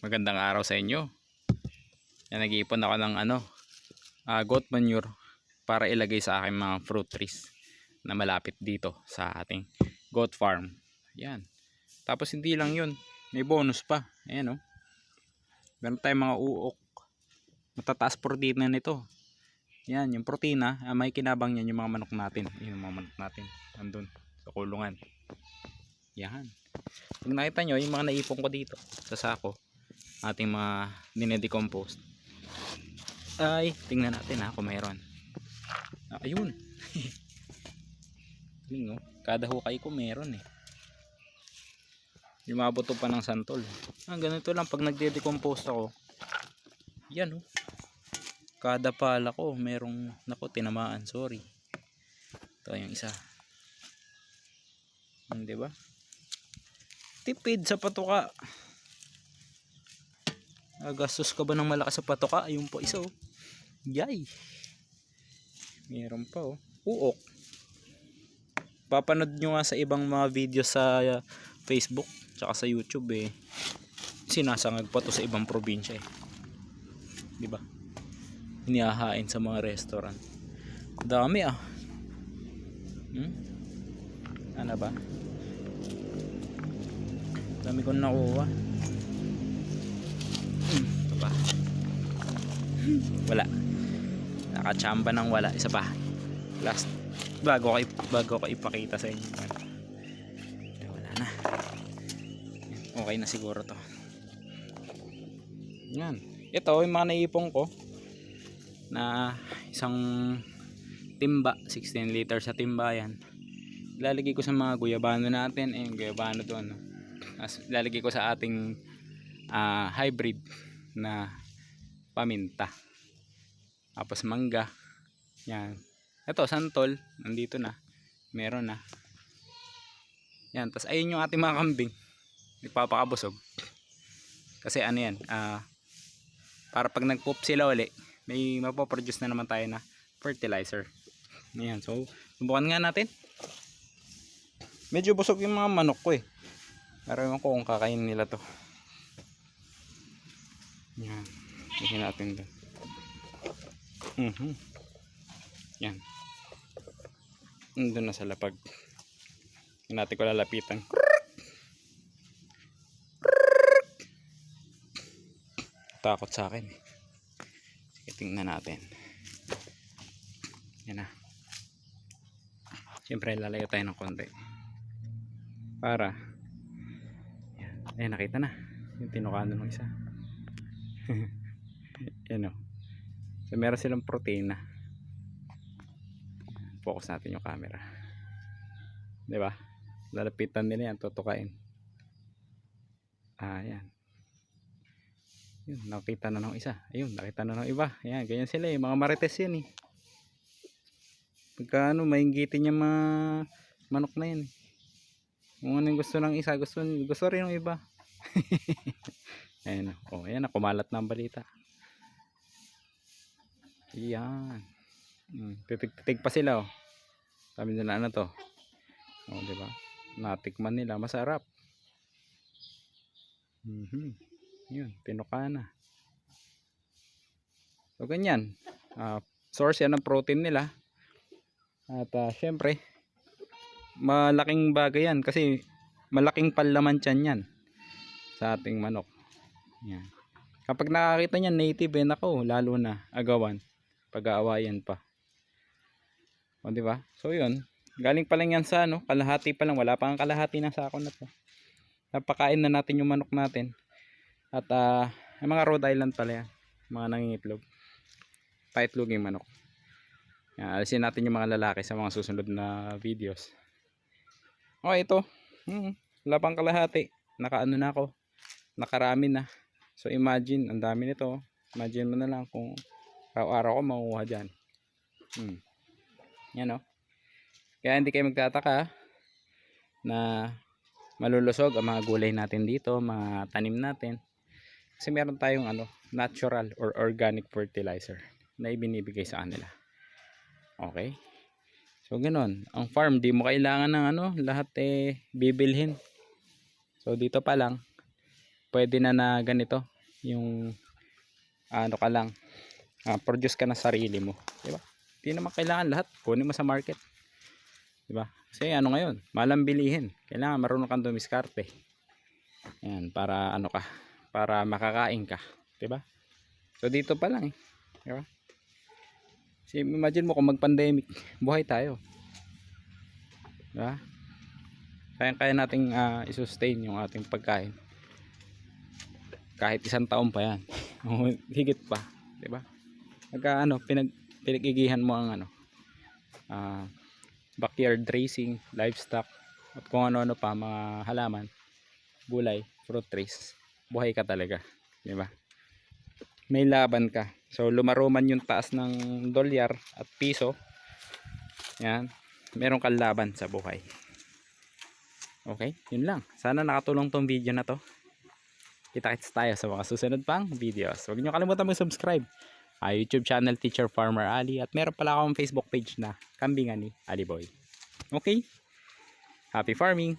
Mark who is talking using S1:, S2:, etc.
S1: Magandang araw sa inyo. Yan, nag-iipon ako ng ano, ah, goat manure para ilagay sa aking mga fruit trees na malapit dito sa ating goat farm. Yan. Tapos hindi lang yun. May bonus pa. Ayan o. Meron tayong mga uok. Matataas protina nito. Yan, yung protina, ah, may kinabang yan yung mga manok natin. Yun, yung mga manok natin. Andun, sa kulungan. Yan. Pag nakita nyo, yung mga naipon ko dito sa sako, ating mga dinedecompose. Ay, tingnan natin ha kung mayroon. Ah, ayun. Galing oh. Kada hukay ko meron eh. Buto pa ng santol. Ah, ganito lang pag nagde-decompose ako. Yan oh. Kada pala ko merong nako tinamaan, sorry. Ito yung isa. Hmm, ba? Tipid sa patuka. Ah, gastos ka ba ng malakas sa patuka? Ayun po isa oh. Yay. Meron pa oh. Uok. Papanood nyo nga sa ibang mga video sa uh, Facebook tsaka sa YouTube eh. Sinasangag pa to sa ibang probinsya eh. 'Di ba? Inihahain sa mga restaurant. Dami ah. Hmm? Ano ba? Dami kong nakuha. Ba? Wala. Nakachamba ng wala. Isa pa. Last. Bago ko, bago ko ipakita sa inyo. Wala na. Okay na siguro to. Yan. Ito yung mga naipong ko na isang timba 16 liter sa timba yan lalagay ko sa mga guyabano natin eh guyabano doon no? Lalagay ko sa ating ah, hybrid na paminta. Tapos mangga. Yan. Ito santol. Nandito na. Meron na. Yan tapos ayun yung ating mga kambing. Nagpapakabusog. Kasi ano yan ah, para pag nag-poop sila uli may mapoproduce na naman tayo na fertilizer. Ayan so subukan nga natin. Medyo busog yung mga manok ko eh. Pero ewan ko kung kakainin nila to yan lagyan natin doon mhm yan nandun na sa lapag Yan natin ko lalapitan takot sa akin Sige, tingnan natin. Yan na. Siyempre, lalayo tayo ng konti. Para. Yan. Ayan, nakita na. Yung tinukano ng isa. Yan o. So, meron silang protein na. Focus natin yung camera. Di ba? Lalapitan nila yan, tutukain. Ah, yan. Yun, nakita na ng isa. Ayun, nakita na ng iba. Ayan, ganyan sila eh. Mga marites yan eh. Pagka ano, mainggitin yung mga manok na yan eh. Kung ano gusto ng isa, gusto, gusto rin ng iba. ayan, oh, ayan, kumalat na ang balita. Ayan. Hmm, titig-titig pa sila oh. Sabi nila ano to. Oh, di ba? Natikman nila, masarap. Mhm. Yun, pinuka na. So, ganyan. Ah, source yan ng protein nila. At ah, syempre, malaking bagay yan kasi malaking palaman tiyan yan sa ating manok. Yan. Kapag nakakita niyan native eh, nako, lalo na agawan. Pag-aawayan pa. O, di ba? So, yun. Galing pa lang yan sa ano, kalahati pa lang. Wala pa ang kalahati ng sako na to. Napakain na natin yung manok natin. At yung mga Rhode Island pala yan. Mga nangingitlog. Paitloging manok. Yan, alisin natin yung mga lalaki sa mga susunod na videos. Okay, ito. Hmm, wala pang kalahati. Nakaano na ako. Nakarami na. So imagine, ang dami nito. Imagine mo na lang kung araw-araw ko makuha dyan. Hmm. Yan o. Kaya hindi kayo magtataka na malulusog ang mga gulay natin dito, mga tanim natin. Kasi meron tayong ano, natural or organic fertilizer na ibinibigay sa kanila. Okay? So ganoon, ang farm di mo kailangan ng ano, lahat eh bibilhin. So dito pa lang pwede na na ganito yung ano ka lang ah, produce ka na sarili mo di ba? Hindi naman kailangan lahat kunin mo sa market di ba? Kasi ano ngayon malang bilihin kailangan marunong kang dumiskarte. Yan para ano ka para makakain ka di ba? So dito pa lang eh di ba? Kasi imagine mo kung mag pandemic buhay tayo di ba? Kaya kaya nating ah, i-sustain yung ating pagkain kahit isang taon pa yan. Higit pa di ba? Pagka ano pinag pinagigihan mo ang ano ah, backyard racing livestock at kung ano-ano pa mga halaman gulay fruit trees. Buhay ka talaga di ba? May laban ka. So lumaro man yung taas ng dolyar at piso. Yan. Meron kang laban sa buhay. Okay, yun lang. Sana nakatulong tong video na to. Kita-kits tayo sa mga susunod pang videos. Huwag niyo kalimutan mag-subscribe. Ah, YouTube channel Teacher Farmer Ali at meron pala akong Facebook page na Kambingan ni Ali Boy. Okay? Happy farming!